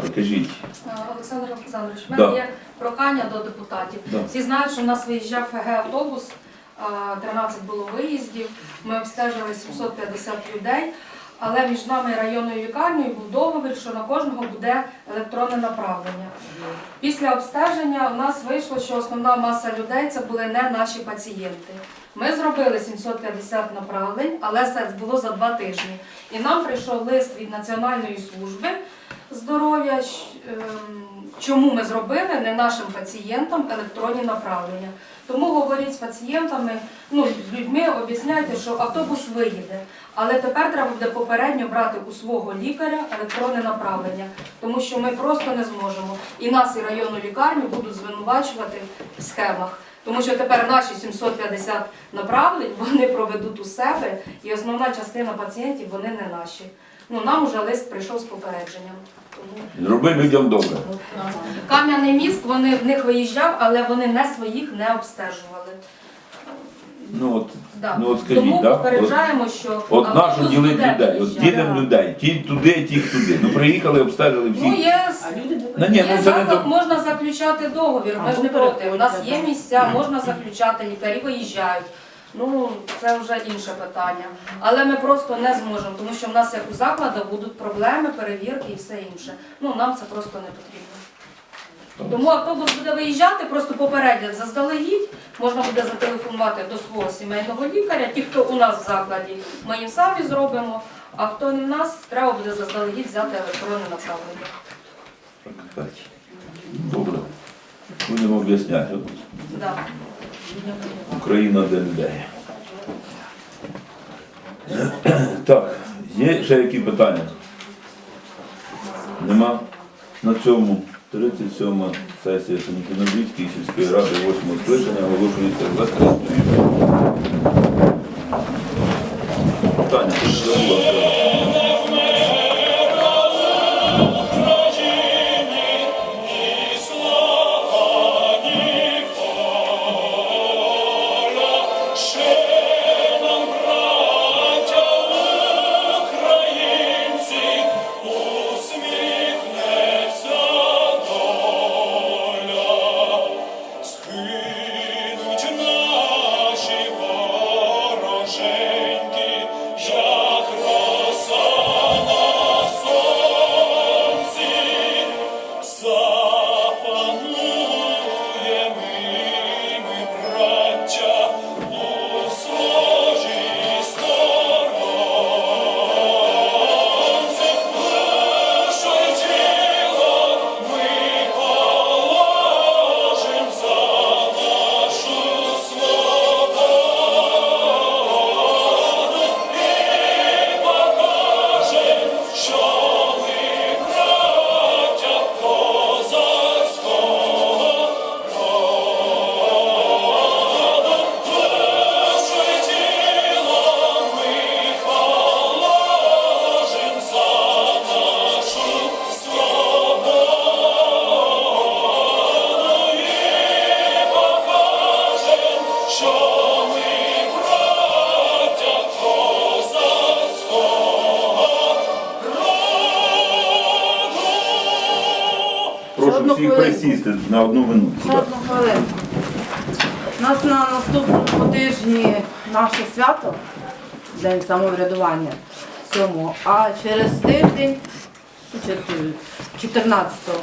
Кажіть. Е, Олександр Олександрович, в Да. мене є прохання до депутатів. Да. Всі знають, що в нас виїжджав ФГ автобус, е, 13 було виїздів, ми обстежили 750 людей, але між нами і районною лікарнею був договір, що на кожного буде електронне направлення. Після обстеження у нас вийшло, що основна маса людей це були не наші пацієнти. Ми зробили 750 направлень, але це було за два тижні. І нам прийшов лист від Національної служби здоров'я, ем, чому ми зробили не нашим пацієнтам електронні направлення. Тому говоріть з пацієнтами, ну з людьми, об'ясняйте, що автобус виїде. Але тепер треба буде попередньо брати у свого лікаря електронне направлення, тому що ми просто не зможемо. І нас, і районну лікарню будуть звинувачувати в схемах. Тому що тепер наші 750 направлень вони проведуть у себе, і основна частина пацієнтів вони не наші. Ну нам уже лист прийшов з попередженням. Тому Зроби людям добре. кам'яний міст вони в них виїжджав, але вони не своїх не обстежували. Ну от, Да. ну от скажіть, Тому да? от, попереджаємо, що от нащо автобус буде людей? От виїжджати. ділимо людей. Ті туди, ті туди. Ну приїхали, обстежили Ну всі. є Ну, ні, Є ну це не заклад, до... можна заключати договір, ми ж не проти. У нас є місця, можна заключати, лікарі виїжджають. Ну, це вже інше питання. Але ми просто не зможемо, тому що в нас як у закладах будуть проблеми, перевірки і все інше. Ну, нам це просто не потрібно. Тому автобус буде виїжджати, просто попередять заздалегідь, можна буде зателефонувати до свого сімейного лікаря. Ті, хто у нас в закладі, ми їм самі зробимо, а хто не в нас, треба буде заздалегідь взяти електронне направлення. Добре. Будемо об'ясняти. Да. Україна для людей. Так, є ще які питання? Нема? На цьому 37 сесія Семикінобрідської сільської ради 8 скликання оголошується закритою. Питання, одну всіх хвилинку. присісти на одну минуту. Ще одну хвилинку. У нас на наступному тижні наше свято, День самоврядування 7, а через тиждень, 14-го,